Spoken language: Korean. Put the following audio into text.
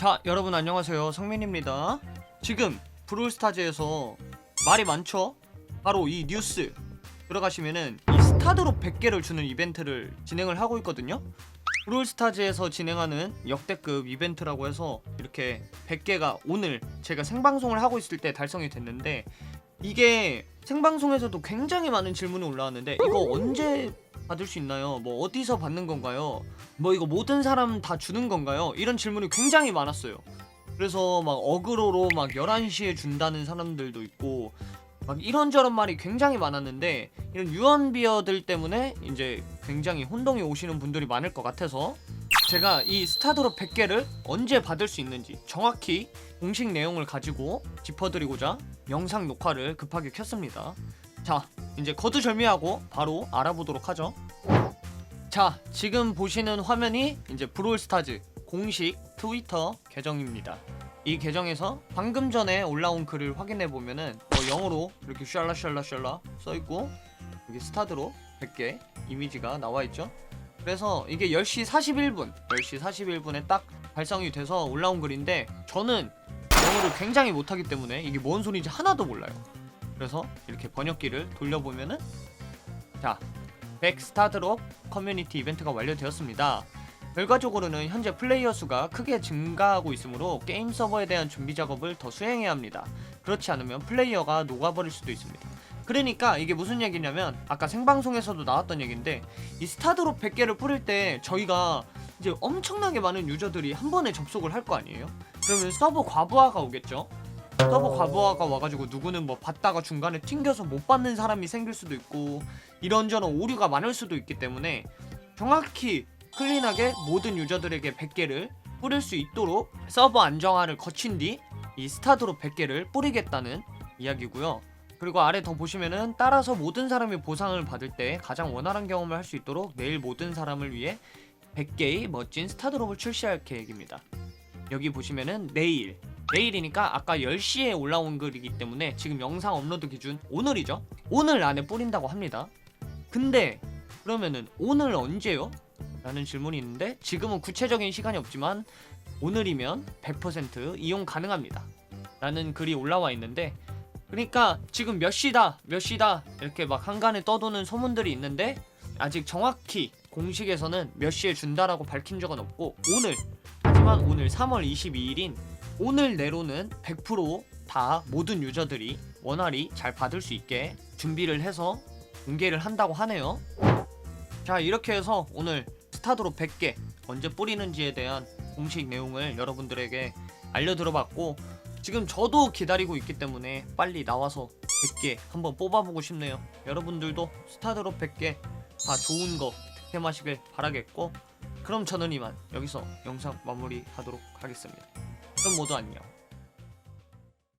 자 여러분 안녕하세요. 성민입니다. 지금 브롤스타즈에서 말이 많죠? 바로 이 뉴스. 들어가시면은 이 스타드롭 100개를 주는 이벤트를 진행을 하고 있거든요. 브롤스타즈에서 진행하는 역대급 이벤트라고 해서 이렇게 100개가 오늘 제가 생방송을 하고 있을 때 달성이 됐는데 이게 생방송에서도 굉장히 많은 질문이 올라왔는데 이거 언제 받을 수 있나요? 뭐 어디서 받는 건가요? 뭐 이거 모든 사람 다 주는 건가요? 이런 질문이 굉장히 많았어요. 그래서 막 어그로로 막 11시에 준다는 사람들도 있고 막 이런저런 말이 굉장히 많았는데 이런 유언비어들 때문에 이제 굉장히 혼동이 오시는 분들이 많을 것 같아서 제가 이 스타드롭 100개를 언제 받을 수 있는지 정확히 공식 내용을 가지고 짚어드리고자 영상 녹화를 급하게 켰습니다. 자, 이제 거두절미하고 바로 알아보도록 하죠. 자, 지금 보시는 화면이 이제 브롤스타즈 공식 트위터 계정입니다. 이 계정에서 방금 전에 올라온 글을 확인해 보면은 뭐 영어로 이렇게 샬라샬라샬라 써 있고 여기 스타드로 100개 이미지가 나와 있죠. 그래서 이게 10시 41분, 10시 41분에 딱 발송이 돼서 올라온 글인데 저는 영어를 굉장히 못하기 때문에 이게 뭔 소리인지 하나도 몰라요. 그래서 이렇게 번역기를 돌려보면은 자, 100 스타드롭 커뮤니티 이벤트가 완료되었습니다. 결과적으로는 현재 플레이어 수가 크게 증가하고 있으므로 게임 서버에 대한 준비 작업을 더 수행해야 합니다. 그렇지 않으면 플레이어가 녹아버릴 수도 있습니다. 그러니까 이게 무슨 얘기냐면 아까 생방송에서도 나왔던 얘기인데 이 스타드롭 100개를 뿌릴 때 저희가 이제 엄청나게 많은 유저들이 한 번에 접속을 할 거 아니에요? 그러면 서버 과부하가 오겠죠? 서버 과부하가 와가지고 누구는 뭐 받다가 중간에 튕겨서 못 받는 사람이 생길 수도 있고 이런저런 오류가 많을 수도 있기 때문에 정확히 클린하게 모든 유저들에게 100개를 뿌릴 수 있도록 서버 안정화를 거친 뒤 이 스타드롭 100개를 뿌리겠다는 이야기고요. 그리고 아래 더 보시면은 따라서 모든 사람이 보상을 받을 때 가장 원활한 경험을 할 수 있도록 내일 모든 사람을 위해 100개의 멋진 스타드롭을 출시할 계획입니다. 여기 보시면은 내일 내일이니까 아까 10시에 올라온 글이기 때문에 지금 영상 업로드 기준 오늘이죠. 오늘 안에 뿌린다고 합니다. 근데 그러면은 오늘 언제요? 라는 질문이 있는데 지금은 구체적인 시간이 없지만 오늘이면 100% 이용 가능합니다. 라는 글이 올라와 있는데 그러니까 지금 몇 시다 몇 시다 이렇게 막 한간에 떠도는 소문들이 있는데 아직 정확히 공식에서는 몇 시에 준다라고 밝힌 적은 없고 오늘 하지만 오늘 3월 22일인 오늘 내로는 100%다 모든 유저들이 원활히 잘 받을 수 있게 준비를 해서 공개를 한다고 하네요. 자 이렇게 해서 오늘 스타드로 100개 언제 뿌리는지에 대한 공식 내용을 여러분들에게 알려드려봤고 지금 저도 기다리고 있기 때문에 빨리 나와서 100개 한번 뽑아보고 싶네요. 여러분들도 스타드로 100개 다 좋은 거 득템하시길 바라겠고 그럼 저는 이만 여기서 영상 마무리하도록 하겠습니다. 그럼 모두 안녕.